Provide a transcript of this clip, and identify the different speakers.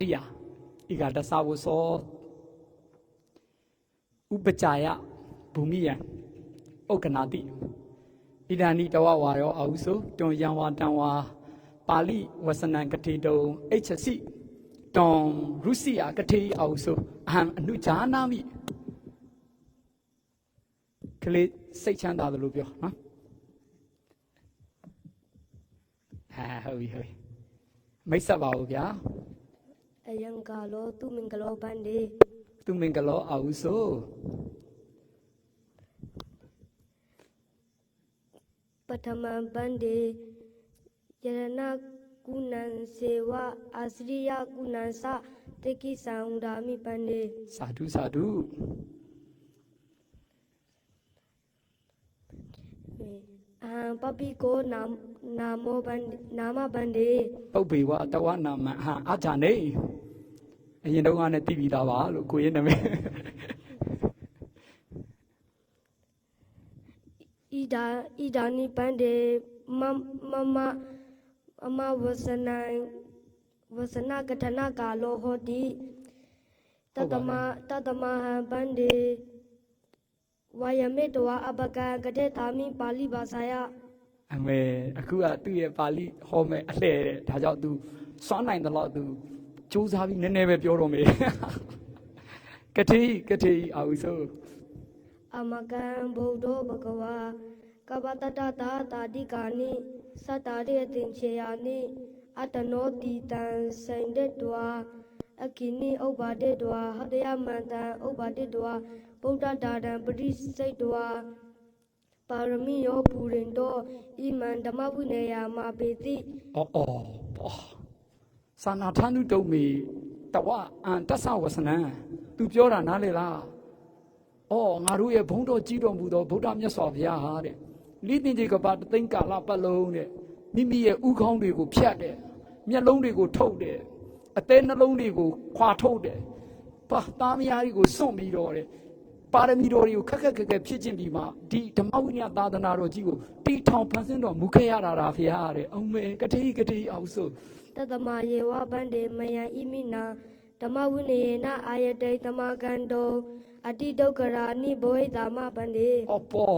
Speaker 1: တိယဤကတသဝသောဥပကြယဘူမိယံဥက္ကနာတိဣဒာနိတဝဝါရောအာဟုဆိုတွန်ယံဝါတံဝါပါဠိဝစနံကတိတုံအိချစီတွန်ရုစီယကတိအာဟုဆိုအဟံအနုဂျာနာမိကလေးစိတ်ချမ်းသာတယ်လို့ပြောနော်ဟာဟုတ်ပြီဟုတ်ပြီမိတ်ဆက်ပါဦးဗျာ
Speaker 2: အယံကာလောသူမင်္ဂလောဘန္ဒီ
Speaker 1: သူမင်္ဂလောအာဟုဆို
Speaker 2: ပထမဘန္ဒီယရဏကုဏံစေဝအာစရိယကုဏံသတေကိသံဥဒာမိဘန္ဒီ
Speaker 1: စာဓုစာဓု
Speaker 2: အဟံပပိကိုနာမနာမောဘန္ဒီနာမဘန္ဒီ
Speaker 1: ပုပ်ပေဝတဝနာမဟာအာဇာနေ အရင်တော့ကနဲ့တည်ပြီးသားပါလို့ကိုရင်းနာမည်
Speaker 2: ဣဒာဣဒာနိဘန္ဒီမမမအမဝစနံဝစနကထနကာလောဟောတိတတမတတမဟံဘန္ဒီဝါယမေတဝအပကံကတဲ့တာမိပါဠိဘာသာယ
Speaker 1: အမေအခုကသူ့ရဲ့ပါဠိဟောမယ်အလှဲ့တဲ့ဒါကြောင့် तू စွမ်းနိုင်တယ်လို့ तू စူးစမ်းပြီးနည်းနည်းပဲပြောတော့မယ်ကတိကတိအာဟုဆို
Speaker 2: အမကံဗုဒ္ဓဘဂဝါကပတတတာတာတိကာနိသတ္တာရေတင်ချေယာနိအတနောတိတံစိန်တဲ့တွာအကိနိဥပ္ပါဒေတွာဟတယမန္တံဥပ္ပါဒေတွာဗုဒ္ဓတာတံပရိစိတ်တွာပါရမီယောပူရင်တော့ဣမံဓမ္မဝိနယမာပေတိ
Speaker 1: အော်အော်ဘော သာနာထန္တုတုံမီတဝအန်တသဝစနံ तू ပြောတာနားလေလားအော်ငါတို့ရဲ့ဘုံတော်ကြီးတော်မူသောဗုဒ္ဓမြတ်စွာဘုရားဟာတဲ့လိတင်ကြီးကပါတသိန်းကာလပတ်လုံးတဲ့မိမိရဲ့ဥခေါင်းတွေကိုဖြတ်တယ်မျက်လုံးတွေကိုထုတ်တယ်အသေးနှလုံးတွေကိုခွာထုတ်တယ်ပါသားမယားတွေကိုစွန့်ပြီးတော့တဲ့ ပါရမီတော်တွေကိုခက်ခက်ခက်ခက်ဖြစ်ခြင်းပြီးမှဒီဓမ္မဝိနည်းသာသနာတော်ကြီးကိုတီထောင်ဖန်ဆင်းတော်မူခဲ့ရတာလားဖရာတဲ့အုံးမဲကတိကတိအောင်ဆို
Speaker 2: တတမယေဝဗန္တေမယံဣမိနာဓမ္မဝိနယေနအာယတေတမကန္တောအတိဒုက္ခရာနိဘောဟိတာမဗန္တေ
Speaker 1: အော်ပေါ်